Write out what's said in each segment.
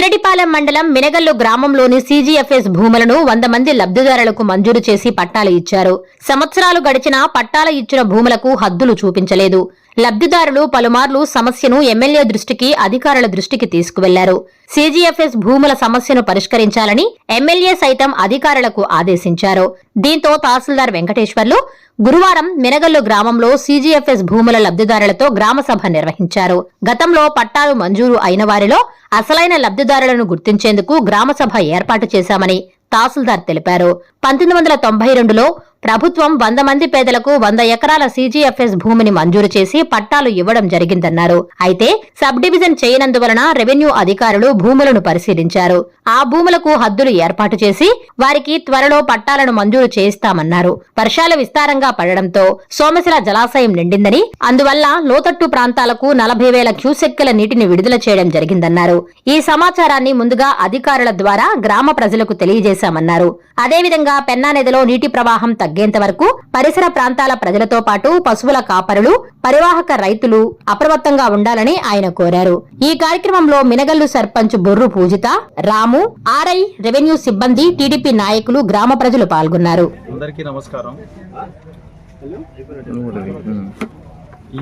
బుజ్జిరెడ్డిపాలెం మండలం మినగల్లు గ్రామంలోని సీజీఎఫ్ఎస్ భూములను వంద మంది లబ్ధిదారులకు మంజూరు చేసి పట్టాలు ఇచ్చారు. సంవత్సరాలు గడిచినా పట్టాల ఇచ్చిన భూములకు హద్దులు చూపించలేదు. లబ్ధిదారులు పలుమార్లు సమస్యను ఎమ్మెల్యే దృష్టికి అధికారుల దృష్టికి తీసుకువెళ్ళారు. సీజీఎఫ్ఎస్ భూముల సమస్యను పరిష్కరించాలని ఎమ్మెల్యే సైతం అధికారులకు ఆదేశించారు. దీంతో తహసీల్దార్ వెంకటేశ్వర్లు గురువారం మినగల్లు గ్రామంలో సీజీఎఫ్ఎస్ భూముల లబ్ధిదారులతో గ్రామసభ నిర్వహించారు. గతంలో పట్టాలు మంజూరు అయిన వారిలో అసలైన లబ్ధిదారులను గుర్తించేందుకు గ్రామసభ ఏర్పాటు చేశామని తహసీల్దార్ తెలిపారు. పంతొమ్మిది వందల తొంభై రెండులో ప్రభుత్వం వంద మంది పేదలకు వంద ఎకరాల సీజీఎఫ్ఎస్ భూమిని మంజూరు చేసి పట్టాలు ఇవ్వడం జరిగిందన్నారు. అయితే సబ్ డివిజన్ చేయనందువలన రెవెన్యూ అధికారులు భూములను పరిశీలించారు. ఆ భూములకు హద్దులు ఏర్పాటు చేసి వారికి త్వరలో పట్టాలను మంజూరు చేయిస్తామన్నారు. వర్షాలు విస్తారంగా పడడంతో సోమశిల జలాశయం నిండిందని అందువల్ల లోతట్టు ప్రాంతాలకు నలభై వేల క్యూసెక్కుల నీటిని విడుదల చేయడం జరిగిందన్నారు. ఈ సమాచారాన్ని ముందుగా అధికారుల ద్వారా గ్రామ ప్రజలకు తెలియజేశామన్నారు. అదేవిధంగా పెన్నా నదిలో నీటి ప్రవాహం తగ్గేంత వరకు పరిసర ప్రాంతాల ప్రజలతో పాటు పశువుల కాపరులు పరివాహక రైతులు అప్రమత్తంగా ఉండాలని ఆయన కోరారు. ఈ కార్యక్రమంలో మినగల్లు సర్పంచ్ బొర్రు పూజిత రాము ఆర్ఐ రెవెన్యూ సిబ్బంది టీడీపీ నాయకులు గ్రామ ప్రజలు పాల్గొన్నారు. అందరికీ నమస్కారం.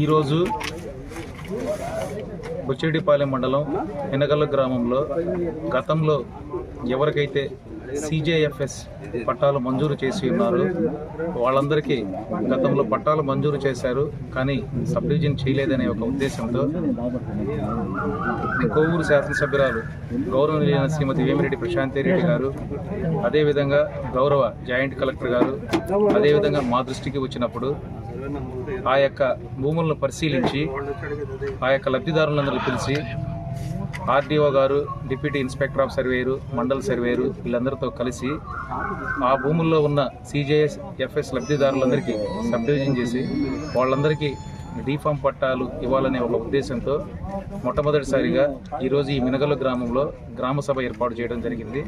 ఈరోజు బుచ్చిరెడ్డిపాలెం మండలం ఎనగల్ల గ్రామంలో గతంలో ఎవరికైతే సిజేఎఫ్ఎస్ పట్టాలు మంజూరు చేసి ఉన్నారు. వాళ్ళందరికీ గతంలో పట్టాలు మంజూరు చేశారు కానీ సబ్ డివిజన్ చేయలేదనే ఒక ఉద్దేశంతో కోవూరు శాసనసభ్యురాలు గౌరవనీయులైన శ్రీమతి వేమిరెడ్డి ప్రశాంతి రెడ్డి గారు అదేవిధంగా గౌరవ జాయింట్ కలెక్టర్ గారు అదేవిధంగా మా దృష్టికి వచ్చినప్పుడు ఆ యొక్క భూములను పరిశీలించి ఆ యొక్క లబ్ధిదారులందరూ పిలిచి ఆర్డీఓ గారు deputy inspector of surveyor mandal surveyor వీళ్ళందరితో కలిసి ఆ భూముల్లో ఉన్న సిజేఎస్ ఎఫ్ఎస్ లబ్ధిదారులందరికీ సబ్డివిజన్ చేసి వాళ్ళందరికీ డీఫామ్ పట్టాలు ఇవ్వాలనే ఒక ఉద్దేశంతో మొట్టమొదటిసారిగా ఈరోజు ఈ మినగల గ్రామంలో గ్రామ సభ ఏర్పాటు చేయడం జరిగింది.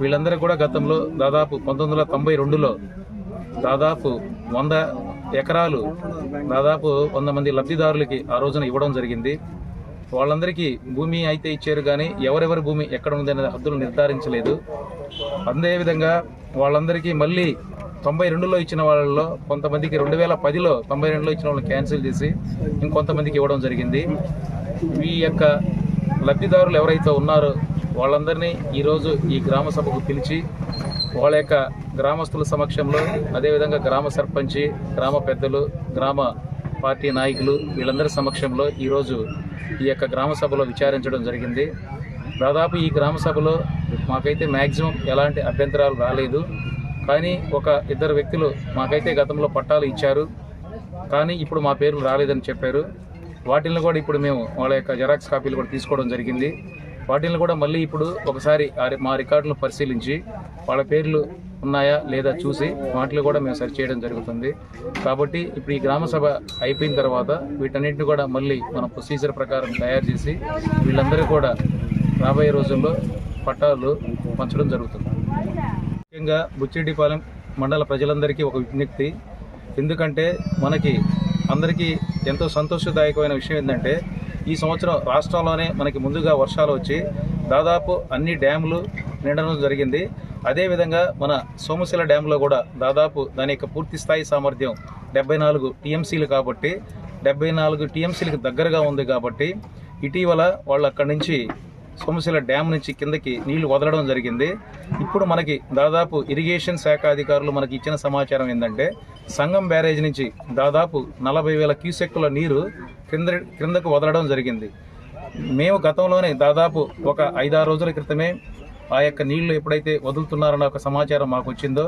వీళ్ళందరూ కూడా గతంలో దాదాపు పంతొమ్మిది వందల తొంభై రెండులో దాదాపు వంద ఎకరాలు దాదాపు వంద మంది లబ్ధిదారులకి ఆ రోజున ఇవ్వడం జరిగింది. వాళ్ళందరికీ భూమి అయితే ఇచ్చారు కానీ ఎవరెవరి భూమి ఎక్కడ ఉంది అనే హద్దులు నిర్ధారించలేదు. అదేవిధంగా వాళ్ళందరికీ మళ్ళీ తొంభై రెండులో ఇచ్చిన వాళ్ళలో కొంతమందికి రెండు వేల పదిలో తొంభై రెండులో ఇచ్చిన వాళ్ళని క్యాన్సిల్ చేసి ఇంకొంతమందికి ఇవ్వడం జరిగింది. ఈ యొక్క లబ్ధిదారులు ఎవరైతే ఉన్నారో వాళ్ళందరినీ ఈరోజు ఈ గ్రామ సభకు పిలిచి వాళ్ళ యొక్క గ్రామస్తుల సమక్షంలో అదేవిధంగా గ్రామ సర్పంచి గ్రామ పెద్దలు గ్రామ పార్టీ నాయకులు వీళ్ళందరి సమక్షంలో ఈరోజు ఈ యొక్క గ్రామ సభలో విచారించడం జరిగింది. దాదాపు ఈ గ్రామ సభలో మాకైతే మ్యాక్సిమం ఎలాంటి అభ్యంతరాలు రాలేదు. కానీ ఒక ఇద్దరు వ్యక్తులు మాకైతే గతంలో పట్టాలు ఇచ్చారు. కానీ ఇప్పుడు మా పేర్లు రాలేదని చెప్పారు. వాటిని కూడా ఇప్పుడు మేము వాళ్ళ యొక్క జెరాక్స్ కాపీలు కూడా తీసుకోవడం జరిగింది. వాటిని కూడా మళ్ళీ ఇప్పుడు ఒకసారి మా రికార్డులు పరిశీలించి వాళ్ళ పేర్లు ఉన్నాయా లేదా చూసి వాటిని కూడా మేము సరి చేయడం జరుగుతుంది. కాబట్టి ఇప్పుడు ఈ గ్రామ సభ అయిపోయిన తర్వాత వీటన్నిటిని కూడా మళ్ళీ మన ప్రొసీజర్ ప్రకారం తయారు చేసి వీళ్ళందరూ కూడా రాబోయే రోజుల్లో పట్టాలు పంచడం జరుగుతుంది. ముఖ్యంగా బుచ్చిరెడ్డిపాలెం మండల ప్రజలందరికీ ఒక విజ్ఞప్తి. ఎందుకంటే మనకి అందరికీ ఎంతో సంతోషదాయకమైన విషయం ఏంటంటే ఈ సంవత్సరం రాష్ట్రంలోనే మనకి ముందుగా వర్షాలు వచ్చి దాదాపు అన్ని డ్యాములు నిండడం జరిగింది. అదేవిధంగా మన సోమశిల డ్యాంలో కూడా దాదాపు దాని యొక్క పూర్తి స్థాయి సామర్థ్యం డెబ్బై నాలుగు టీఎంసీలు కాబట్టి డెబ్బై నాలుగు టీఎంసీలకు దగ్గరగా ఉంది కాబట్టి ఇటీవల వాళ్ళు అక్కడి నుంచి సోమశిల డ్యామ్ నుంచి కిందకి నీళ్ళు వదలడం జరిగింది. ఇప్పుడు మనకి దాదాపు ఇరిగేషన్ శాఖ అధికారులు మనకి ఇచ్చిన సమాచారం ఏంటంటే సంగం బ్యారేజ్ నుంచి దాదాపు నలభై వేల క్యూసెక్కుల నీరు క్రింద క్రిందకు వదలడం జరిగింది. మేము గతంలోనే దాదాపు ఒక ఐదారు రోజుల క్రితమే ఆ యొక్క నీళ్ళు ఎప్పుడైతే వదులుతున్నారన్న ఒక సమాచారం మాకు వచ్చిందో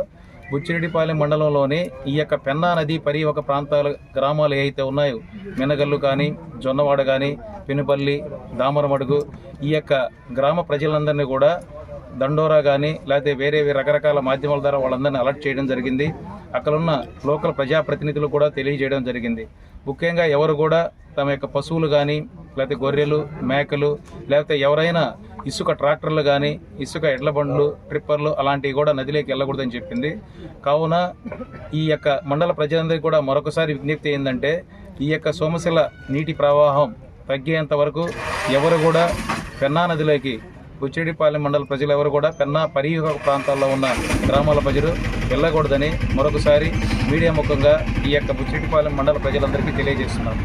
బుచ్చిరెడ్డిపాలెం మండలంలోని ఈ యొక్క పెన్నా నది పరివక ప్రాంతాల గ్రామాలు ఏవైతే ఉన్నాయో మినగల్లు కానీ జొన్నవాడ కానీ పెనుపల్లి దామరమడుగు ఈ యొక్క గ్రామ ప్రజలందరినీ కూడా దండోరా కానీ లేకపోతే వేరే వేరే రకరకాల మాధ్యమాల ద్వారా వాళ్ళందరినీ అలర్ట్ చేయడం జరిగింది. అక్కడ ఉన్న లోకల్ ప్రజాప్రతినిధులు కూడా తెలియజేయడం జరిగింది. ముఖ్యంగా ఎవరు కూడా తమ యొక్క పశువులు కానీ లేకపోతే గొర్రెలు మేకలు లేకపోతే ఎవరైనా ఇసుక ట్రాక్టర్లు కానీ ఇసుక ఎడ్ల బండ్లు ట్రిప్పర్లు అలాంటివి కూడా నదిలోకి వెళ్ళకూడదని చెప్పింది. కావున ఈ యొక్క మండల ప్రజలందరికీ కూడా మరొకసారి విజ్ఞప్తి ఏంటంటే ఈ యొక్క సోమశిల నీటి ప్రవాహం తగ్గేంత వరకు ఎవరు కూడా పెన్నా నదిలోకి బుచ్చిరెడ్డిపాలెం మండల ప్రజలు ఎవరు కూడా పెన్నా పరియుగ ప్రాంతాల్లో ఉన్న గ్రామాల ప్రజలు వెళ్ళకూడదని మరొకసారి మీడియా ముఖంగా ఈ యొక్క బుచ్చిరెడ్డిపాలెం మండల ప్రజలందరికీ తెలియజేస్తున్నాను.